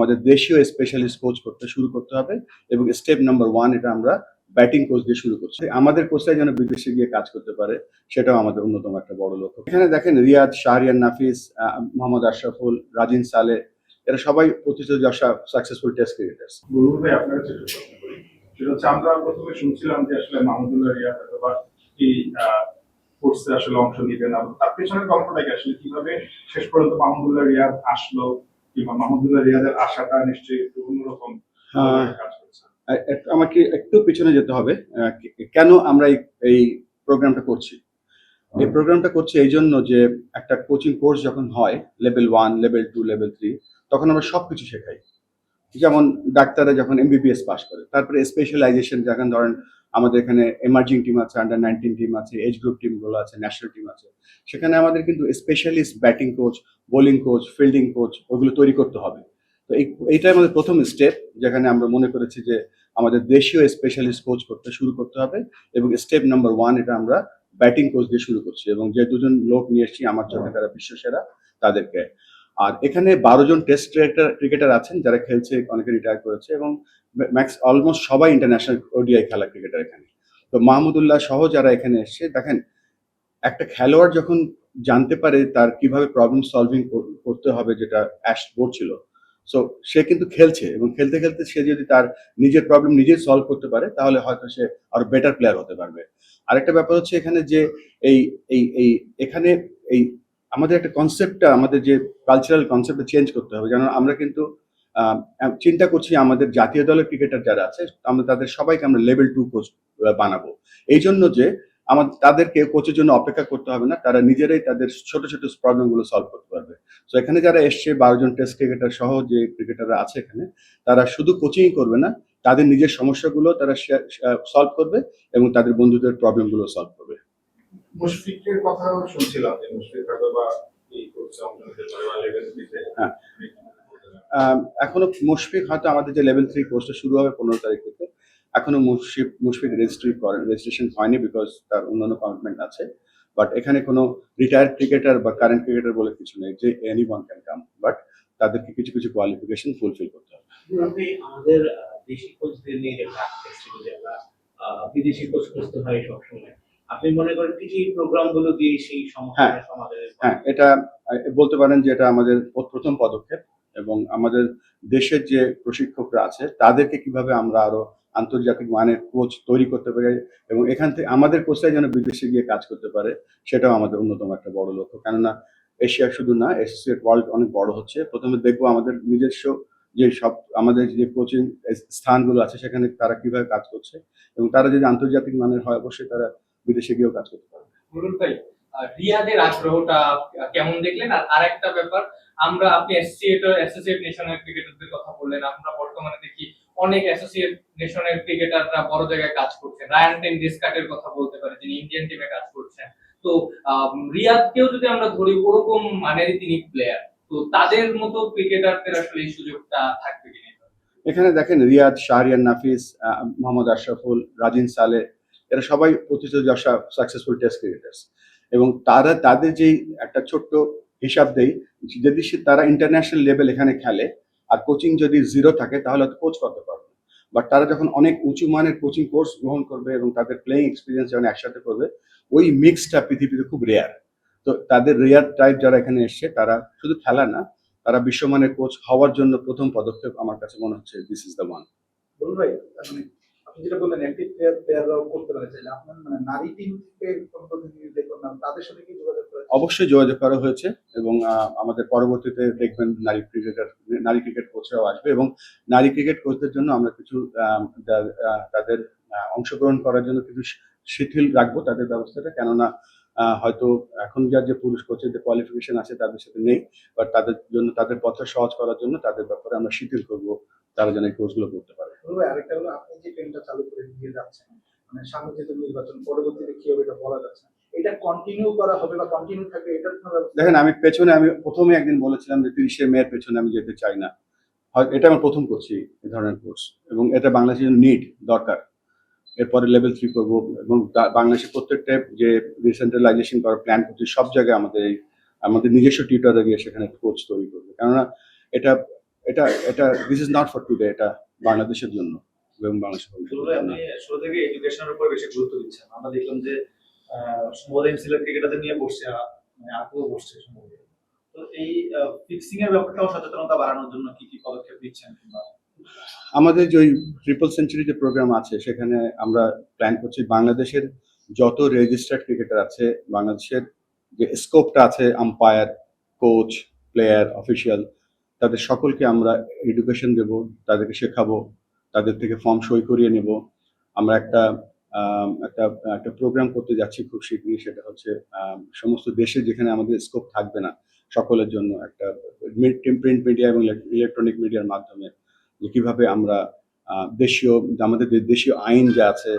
আমাদের দেশীয় specialist coach করতে শুরু করতে হবে এবং স্টেপ নাম্বার ওয়ান এটা আমরা ব্যাটিং কোচ দিয়ে শুরু করছি। আমাদের কোচরাই যেন বিদেশে গিয়ে কাজ করতে পারে, সেটাও আমাদের অন্যতম একটা বড় লক্ষ্য। এখানে দেখেন রিয়াদ শাহরিয়ান নাফিস মোহাম্মদ আশরাফুল, রাজিন সালে, এরা সবাই প্রতিযোগী দশা সাকসেসফুল টেস্ট ক্রিকেটার্স ভাই, আপনার কাছে প্রশ্ন করি। সেটা হচ্ছে, আমরা প্রথমে শুনছিলাম যে আসলে মাহমুদুল্লাহ রিয়াদ অথবা এই কোর্সে আসলে অংশ নিবে না। আসলে কীভাবে শেষ পর্যন্ত মাহমুদুল্লাহ রিয়াদ আসলো? কিংবা মাহমুদুল্লাহ রিয়াদের আশাটা নিশ্চয়ই একটু অন্যরকম হ্যাঁ। কাজ করছে। আমাকে একটু পিছনে যেতে হবে কেন আমরা এই- প্রোগ্রামটা করছি? এই প্রোগ্রামটা করছি এই জন্য যে একটা কোচিং কোর্স যখন হয় level one level two level three তখন আমরা সবকিছু শেখাই। যেমন ডাক্তাররা যখন এমবিবিএস পাস করে তারপরে স্পেশালাইজেশন যখন ধরেন আমাদের এখানে এমার্জিং টিম আছে আন্ডার নাইনটিন টিম আছে এজ গ্রুপ টিমগুলো আছে ন্যাশনাল টিম আছে। সেখানে আমাদের কিন্তু specialist batting coach bowling coach fielding coach ওগুলো তৈরি করতে হবে। তো এই, এইটাই আমাদের প্রথম স্টেপ যেখানে আমরা মনে করেছি যে আমাদের দেশীয় স্পেশালিস্ট কোচ করতে শুরু করতে হবে এবং স্টেপ নাম্বার ওয়ান এটা আমরা ব্যাটিং কোচ দিয়ে শুরু করছি এবং যে দুজন লোক নিয়ে এসেছি, আমার চোখে তারা বিশ্বসেরা, তাদেরকে। আর এখানে বারো জন টেস্ট ক্রিকেটার ক্রিকেটার আছেন, যারা খেলছে, অনেকে রিটায়ার করেছে এবং ম্যাক্স অলমোস্ট সবাই ইন্টারন্যাশনাল ওডিআই খেলা ক্রিকেটার এখানে। তো মাহমুদুল্লাহ সহ যারা এখানে এসছে, দেখেন, একটা খেলোয়াড় যখন জানতে পারে তার কীভাবে প্রবলেম সলভিং করতে হবে যেটা অ্যাশ ছিল সো সে কিন্তু খেলছে এবং খেলতে খেলতে সে যদি তার নিজের প্রবলেম নিজেই সলভ করতে পারে, তাহলে হয়তো সে আরও বেটার প্লেয়ার হতে পারবে। আরেকটা ব্যাপার হচ্ছে এখানে যে এই এই এই, এখানে এই আমাদের একটা কনসেপ্টটা আমাদের যে কালচারাল কনসেপ্টটা চেঞ্জ করতে হবে। যেন আমরা কিন্তু চিন্তা করছি আমাদের জাতীয় দলের ক্রিকেটার যারা আছে, আমরা তাদের সবাইকে আমরা লেভেল টু কোচ বানাবো। এই জন্য যে আমাদের তাদেরকে কোচের জন্য অপেক্ষা করতে হবে না, তারা নিজেরাই তাদের ছোট ছোট প্রবলেমগুলো সলভ করতে পারবে। তো এখানে যারা এসছে, বারো জন টেস্ট ক্রিকেটার সহ যে ক্রিকেটাররা আছে এখানে, তারা শুধু কোচিংই করবে না, তাদের নিজের সমস্যাগুলো তারা সলভ করবে এবং তাদের বন্ধুদের প্রবলেমগুলো সলভ করবে। মুশফিকের কথাও শুনছিলাম যে মুশফিক হয়তো বা হ্যাঁ। এখনও মুশফিক হয়তো আমাদের যে লেভেল থ্রি কোর্সটা শুরু হবে পনেরো তারিখ থেকে। এখনও মুশফিক মুশফিক রেজিস্ট্রি করেন রেজিস্ট্রেশন হয়নি বিকজ তার অন্যান্য কমিটমেন্ট আছে। বাট এখানে কোনো রিটায়ার্ড ক্রিকেটার বা কারেন্ট ক্রিকেটার বলে কিছু নেই যে any one can come but তাদেরকে কিছু কিছু কোয়ালিফিকেশন ফুলফিল করতে হবে। আমাদের দেশি কোচদের নিয়ে বিদেশি কোচ খুঁজতে হয় সবসময় আপনি মনে করেন কি এই প্রোগ্রামগুলো দিয়ে সেই সমস্যার সমাধানের হ্যাঁ এটা বলতে পারেন যে এটা আমাদের প্রথম পদক্ষেপ এবং আমাদের দেশের যে প্রশিক্ষকরা আছে তাদেরকে কীভাবে আমরা আরও আন্তর্জাতিক মানের কোচ তৈরি করতে পারি এবং এখান থেকে আমাদের কোচরাই যেন বিদেশে গিয়ে কাজ করতে পারে সেটাও আমাদের অন্যতম একটা বড় লক্ষ্য। কেননা এশিয়া শুধু না এসোসিয়েট ওয়ার্ল্ড অনেক বড় হচ্ছে। প্রথমে দেখব আমাদের নিজস্ব যে সব আমাদের যে কোচিং স্থানগুলো আছে সেখানে তারা কীভাবে কাজ করছে এবং তারা যদি আন্তর্জাতিক মানের হয় অবশ্যই তারা বিদেশে গিয়েও কাজ করতে পারবে। ভাই রিয়াদের আগ্রহটা কেমন দেখলেন? আর আরেকটা ব্যাপার আমরা আপনি অ্যাসোসিয়েট অ্যাসোসিয়েট নেশনাল ক্রিকেটারদের কথা বললেন আমরা বর্তমানে দেখি অনেক অ্যাসোসিয়েট নেশনাল ক্রিকেটাররা বড় জায়গায় কাজ করছেন। রায়ান টেন ডিসকাটের কথা বলতে পারি যিনি ইন্ডিয়ান টিমে কাজ করছেন। তো রিয়াদকেও যদি আমরা ধরি ওরকম মানেরই তিনি প্লেয়ার তো তাদের মতো ক্রিকেটারদের আসলে এই সুযোগটা থাকবে কিনা? এখানে দেখেন রিয়াদ শাহরিয়ান নাফিস মোহাম্মদ আশরাফুল রাজিন সালে এরা সবাই প্রতিযোগী দশা সাকসেসফুল টেস্ট ক্রিকেটার্স এবং তারা, তাদের যেই একটা ছোট্ট হিসাব দেই, যদি সে- তারা ইন্টারন্যাশনাল লেভেল এখানে খেলে, আর কোচিং যদি জিরো থাকে, তাহলে হয়তো কোচ করতে পারবে বাট তারা যখন অনেক উঁচু মানের কোচিং কোর্স গ্রহণ করবে এবং তাদের প্লেইং এক্সপিরিয়েন্স যখন একসাথে করবে, ওই মিক্সটা পৃথিবীতে খুব রেয়ার তো তাদের রেয়ার টাইপ যারা এখানে এসছে, তারা শুধু খেলা না, তারা বিশ্বমানের কোচ হওয়ার জন্য প্রথম পদক্ষেপ আমার কাছে মনে হচ্ছে দিস ইজ দ্য ওয়ান ভাই যেটা বললেন অ্যাক্টিভ প্লেয়ার প্লেয়াররাও করতে পারে। চাইলে আপনার মানে নারী টিম থেকে প্রতিনিধি তাদের সাথে কি যোগাযোগ অবশ্যই যোগাযোগ করা হয়েছে এবং আমাদের পরবর্তীতে দেখবেন নারী ক্রিকেটার নারী ক্রিকেট কোচরাও আসবে এবং নারী ক্রিকেট কোচদের জন্য আমরা কিছু তাদের অংশগ্রহণ করার জন্য কিছু শিথিল রাখব তাদের ব্যবস্থাটা। কেননা হয়তো এখন যার যে পুরুষ কোচের যে কোয়ালিফিকেশন আছে তাদের সাথে নেই বাট তাদের জন্য, তাদের পথে সহজ করার জন্য তাদের ব্যাপারে আমরা শিথিল করব। তারা যেন এই কোর্সগুলো করতে পারে। আরেকটা হলো আপনি যে ট্রেনটা চালু করে দিয়ে যাচ্ছেন মানে সামনে যেহেতু নির্বাচন পরবর্তীতে কি হবে এটা বলা যাচ্ছে এটা কন্টিনিউ করা হবে বা কন্টিনিউ থাকবে এটার দেখেন আমি পেছনে আমি প্রথমে একদিন বলেছিলাম যে তিরিশে মেয়ের পেছনে আমি যেতে চাই না। হয় এটা আমি প্রথম করছি এই ধরনের কোর্স এবং এটা বাংলাদেশের নিড দরকার। এরপরে লেভেল থ্রি করব এবং বাংলাদেশের প্রত্যেকটা যে ডিসেন্ট্রালাইজেশন করার প্ল্যান করছি সব জায়গায় আমাদের আমাদের নিজস্ব টিউটারে গিয়ে সেখানে কোচ তৈরি করবে। কেননা এটা এটা এটা this is not for today এটা বাংলাদেশের জন্য এবং বাংলাদেশের শুরু থেকে এডুকেশনের উপর বেশি গুরুত্ব দিচ্ছেন আমরা দেখলাম যে সম্ভবত এমসিলের ক্রিকেটারদের নিয়ে বসছে মানে আপুও বসছে সম্ভবত। তো এই ফিক্সিং এর ব্যাপারটাও সচেতনতা বাড়ানোর জন্য কি কি পদক্ষেপ নিচ্ছেন কিংবা আমাদের যে ট্রিপল সেঞ্চুরি যে প্রোগ্রাম আছে সেখানে আমরা প্ল্যান করছি বাংলাদেশের যত রেজিস্টার্ড ক্রিকেটার আছে বাংলাদেশের যে স্কোপটা আছে আম্পায়ার কোচ প্লেয়ার অফিসিয়াল তাদের সকলকে আমরা এডুকেশন দেব, তাদেরকে শেখাবো, তাদের থেকে ফর্ম সই করিয়ে নেব। আমরা একটা একটা একটা প্রোগ্রাম করতে যাচ্ছি খুব শীঘ্রই সেটা হচ্ছে সমস্ত দেশে যেখানে আমাদের স্কোপ থাকবে না, সকলের জন্য একটা প্রিন্ট মিডিয়া এবং ইলেকট্রনিক মিডিয়ার মাধ্যমে, যে কীভাবে আমরা দেশীয়, আমাদের দেশীয় আইন যা আছে,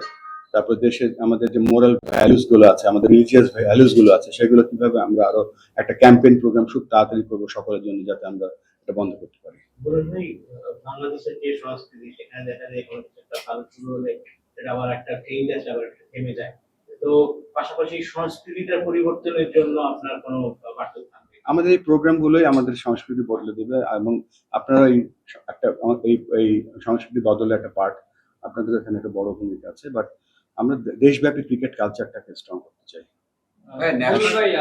তারপর দেশের আমাদের যে মোরাল ভ্যালুসগুলো আছে, আমাদের রিলিজিয়াস ভ্যালুসগুলো আছে, সেগুলো কীভাবে আমরা আরও একটা ক্যাম্পেইন প্রোগ্রাম খুব তাড়াতাড়ি করব সকলের জন্য, যাতে আমরা এটা বন্ধ করতে পারি। বলুন ভাই আহ, বাংলাদেশের যে সংস্কৃতি সেখানে দেখা যায় কোনো কিছু একটা ভালো শুরু হলে সেটা আবার একটা ট্রেন্ড আসে আবার থেমে যায়। তো পাশাপাশি সংস্কৃতিটার পরিবর্তনের জন্য আপনার কোনো বার্তা আমাদের এই প্রোগ্রামগুলোই আমাদের সংস্কৃতি বদলে দেবে এবং আপনারা এই একটা এই এই সংস্কৃতি বদলে একটা পার্ট আপনাদের এখানে একটা বড় ভূমিকা আছে বাট আমরা দেশব্যাপী ক্রিকেট কালচারটাকে স্ট্রং করতে চাই। হ্যাঁ,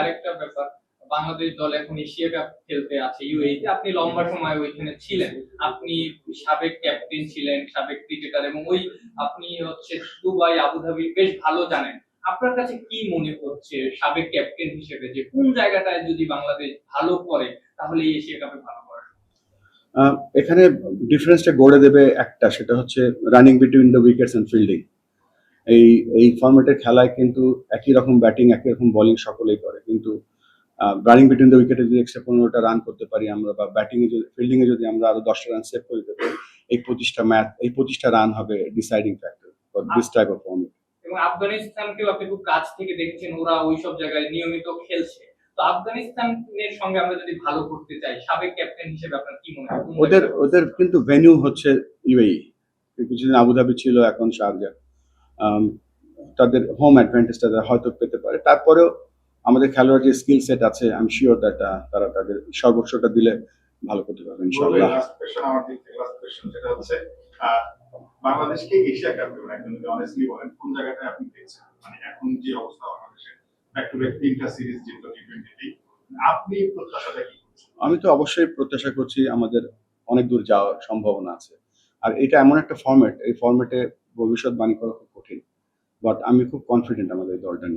আরেকটা ব্যাপার। বাংলাদেশ দল এখন এশিয়া কাপ খেলতে আছে ইউএইতে আপনি লম্বা সময় ওইখানে ছিলেন। আপনি সাবেক ক্যাপ্টেন ছিলেন, সাবেক ক্রিকেটার এবং ওই আপনি হচ্ছে দুবাই, আবুধাবি বেশ ভালো জানেন। আপনার কাছে কি মনে হচ্ছে সাবেক ক্যাপ্টেন হিসেবে যে কোন জায়গাটায় যদি বাংলাদেশ ভালো করে, তাহলে এশিয়া কাপে ভালো এখানে ডিফারেন্সটা গড়ে দেবে একটা, সেটা হচ্ছে running between the wickets and fielding এই এই ফরম্যাটের খেলায় কিন্তু একই রকম ব্যাটিং একই রকম বোলিং সকলেই করে। কিন্তু রানিং বিটুইন দ্য উইকেটে যদি এক্সট্রা পনেরোটা রান করতে পারি আমরা বা ব্যাটিংয়ে যদি ফিল্ডিংয়ে যদি আমরা আরও দশটা রান সেভ করে দিতে পারি এই পঁচিশটা ম্যাচ এই পঁচিশটা রান হবে deciding factor for this type of এবং আফগানিস্তানকেও আপনি খুব কাছ থেকে দেখেছেন ওরা ওইসব জায়গায় নিয়মিত খেলছে। তো আফগানিস্তানের সঙ্গে আমরা যদি ভালো করতে চাই সাবেক ক্যাপ্টেন হিসেবে আপনার কি মনে হয়? ওদের ওদের কিন্তু ভেন্যু হচ্ছে ইউএই কিছুদিন আবুধাবি ছিল এখন শারজা তাদের হোম অ্যাডভান্টেজটা তারা হয়তো পেতে পারে। তারপরেও আমাদের খেলোয়াড় যে স্কিল সেট আছে আমি শিওর দ্যাট তারা তাদের সর্বোচ্চটা দিলে ভালো করতে পারবে ইনশাআল্লাহ। লাস্ট কোয়েশ্চেন আমার দিক থেকে লাস্ট কোয়েশ্চেন সেটা হচ্ছে বাংলাদেশকে এশিয়া কাপ একদম অনেস্টলি বলেন কোন জায়গাটায় আপনি দেখছেন? মানে এখন যে অবস্থা বাংলাদেশের ব্যাক টু ব্যাক তিনটা সিরিজ জিতলো টি টোয়েন্টি আপনি প্রত্যাশাটা কি আমি তো অবশ্যই প্রত্যাশা করছি আমাদের অনেক দূর যাওয়ার সম্ভাবনা আছে। আর এটা এমন একটা ফর্মেট এই ফর্মেটে ভবিষ্যৎবাণী করা খুব কঠিন। বাট আমি খুব কনফিডেন্ট আমাদের এই দলটা নিয়ে।